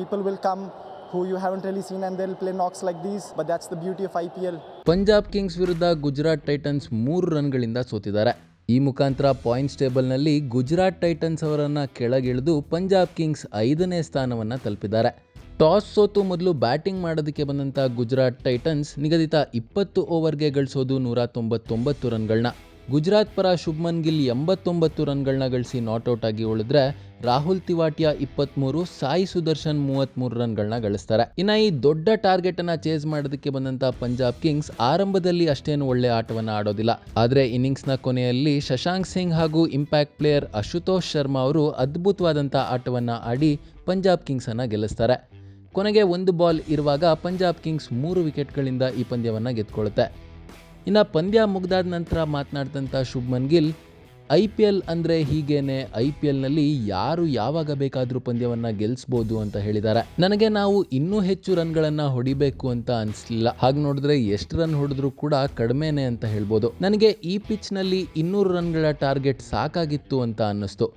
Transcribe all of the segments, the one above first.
people will come who you haven't really seen and they'll play knocks like these. But that's the beauty of IPL. Punjab Kings ವಿರುದ್ಧ Gujarat Titans ಮೂರು ರನ್ಗಳಿಂದ ಸೋತಿದ್ದಾರೆ ಈ ಮುಖಾಂತರ points ಟೇಬಲ್ನಲ್ಲಿ Gujarat Titans ಅವರನ್ನು ಕೆಳಗಿಳಿದು Punjab Kings ಐದನೇ ಸ್ಥಾನವನ್ನು ತಲುಪಿದ್ದಾರೆ ಟಾಸ್ ಸೋತು ಮೊದಲು ಬ್ಯಾಟಿಂಗ್ ಮಾಡೋದಕ್ಕೆ ಬಂದಂಥ ಗುಜರಾತ್ ಟೈಟನ್ಸ್ ನಿಗದಿತ ಇಪ್ಪತ್ತು ಓವರ್ಗೆ ಗಳಿಸೋದು ನೂರ ತೊಂಬತ್ತೊಂಬತ್ತು ರನ್ಗಳನ್ನ ಗುಜರಾತ್ ಪರ ಶುಭ್ಮನ್ ಗಿಲ್ ಎಂಬತ್ತೊಂಬತ್ತು ರನ್ಗಳನ್ನ ಗಳಿಸಿ ನಾಟ್ಔಟ್ ಆಗಿ ಉಳಿದ್ರೆ ರಾಹುಲ್ ತಿವಾಟಿಯಾ ಇಪ್ಪತ್ತ್ಮೂರು ಸಾಯಿ ಸುದರ್ಶನ್ ಮೂವತ್ತ್ಮೂರು ರನ್ಗಳನ್ನ ಗಳಿಸ್ತಾರೆ. ಇನ್ನು ಈ ದೊಡ್ಡ ಟಾರ್ಗೆಟ್ ಅನ್ನ ಚೇಸ್ ಮಾಡೋದಕ್ಕೆ ಬಂದಂತ ಪಂಜಾಬ್ ಕಿಂಗ್ಸ್ ಆರಂಭದಲ್ಲಿ ಅಷ್ಟೇನು ಒಳ್ಳೆ ಆಟವನ್ನು ಆಡೋದಿಲ್ಲ. ಆದರೆ ಇನ್ನಿಂಗ್ಸ್ನ ಕೊನೆಯಲ್ಲಿ ಶಶಾಂಕ್ ಸಿಂಗ್ ಹಾಗೂ ಇಂಪ್ಯಾಕ್ಟ್ ಪ್ಲೇಯರ್ ಅಶುತೋಷ್ ಶರ್ಮಾ ಅವರು ಅದ್ಭುತವಾದಂಥ ಆಟವನ್ನು ಆಡಿ ಪಂಜಾಬ್ ಕಿಂಗ್ಸನ್ನು ಗೆಲ್ಲಿಸ್ತಾರೆ. ಕೊನೆಗೆ ಒಂದು ಬಾಲ್ ಇರುವಾಗ ಪಂಜಾಬ್ ಕಿಂಗ್ಸ್ ಮೂರು ವಿಕೆಟ್ಗಳಿಂದ ಈ ಪಂದ್ಯವನ್ನು ಗೆದ್ಕೊಳ್ಳುತ್ತೆ ಇನ್ನು ಪಂದ್ಯ ಮುಗ್ದಾದ ನಂತರ ಮಾತನಾಡಿದಂಥ Shubman Gill, I P L ಅಂದರೆ ಹೀಗೇನೆ ಐ ಪಿ ಎಲ್ನಲ್ಲಿ ಯಾರು ಯಾವಾಗ ಬೇಕಾದರೂ ಪಂದ್ಯವನ್ನು ಗೆಲ್ಲಿಸ್ಬೋದು ಅಂತ ಹೇಳಿದ್ದಾರೆ. ನನಗೆ ನಾವು ಇನ್ನೂ ಹೆಚ್ಚು ರನ್ಗಳನ್ನು ಹೊಡಿಬೇಕು ಅಂತ ಅನಿಸ್ಲಿಲ್ಲ. ಹಾಗೆ ನೋಡಿದ್ರೆ ಎಷ್ಟು ರನ್ ಹೊಡೆದ್ರೂ ಕೂಡ ಕಡಿಮೆನೆ ಅಂತ ಹೇಳ್ಬೋದು. ನನಗೆ ಈ ಪಿಚ್ನಲ್ಲಿ ಇನ್ನೂರು ರನ್ಗಳ ಟಾರ್ಗೆಟ್ ಸಾಕಾಗಿತ್ತು ಅಂತ ಅನ್ನಿಸ್ತು.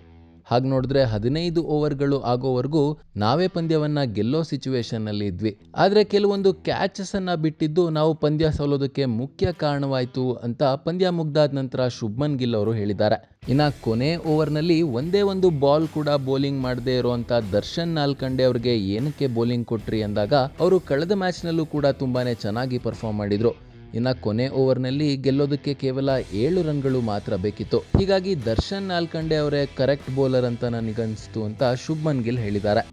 ಹಾಗೆ ನೋಡಿದ್ರೆ ಹದಿನೈದು ಓವರ್ಗಳು ಆಗೋವರೆಗೂ ನಾವೇ ಪಂದ್ಯವನ್ನ ಗೆಲ್ಲೋ ಸಿಚುವೇಶನ್ ಅಲ್ಲಿ ಇದ್ವಿ. ಆದರೆ ಕೆಲವೊಂದು ಕ್ಯಾಚಸ್ ಅನ್ನ ಬಿಟ್ಟಿದ್ದು ನಾವು ಪಂದ್ಯ ಸೋಲೋದಕ್ಕೆ ಮುಖ್ಯ ಕಾರಣವಾಯಿತು ಅಂತ ಪಂದ್ಯ ಮುಗ್ದಾದ ನಂತರ ಶುಭ್ಮನ್ ಗಿಲ್ ಅವರು ಹೇಳಿದ್ದಾರೆ. ಇನ್ನ ಕೊನೆ ಓವರ್ನಲ್ಲಿ ಒಂದೇ ಒಂದು ಬಾಲ್ ಕೂಡ ಬೌಲಿಂಗ್ ಮಾಡದೇ ಇರುವಂತ ದರ್ಶನ್ ನಾಲ್ಕಂಡೆ ಅವ್ರಿಗೆ ಏನಕ್ಕೆ ಬೌಲಿಂಗ್ ಕೊಟ್ರಿ ಅಂದಾಗ, ಅವರು ಕಳೆದ ಮ್ಯಾಚ್ನಲ್ಲೂ ಕೂಡ ತುಂಬಾನೇ ಚೆನ್ನಾಗಿ ಪರ್ಫಾರ್ಮ್ ಮಾಡಿದ್ರು. ಇನ್ನು ಕೊನೆ ಓವರ್ನಲ್ಲಿ ಗೆಲ್ಲೋದಕ್ಕೆ ಕೇವಲ ಏಳು ರನ್ಗಳು ಮಾತ್ರ ಬೇಕಿತ್ತು. ಹೀಗಾಗಿ ದರ್ಶನ್ ನಾಲ್ಕಂಡೆ ಅವರೇ ಕರೆಕ್ಟ್ ಬೌಲರ್ ಅಂತ ನನಗನ್ನಿಸ್ತು ಅಂತ ಶುಭ್ಮನ್ ಗಿಲ್ ಹೇಳಿದ್ದಾರೆ.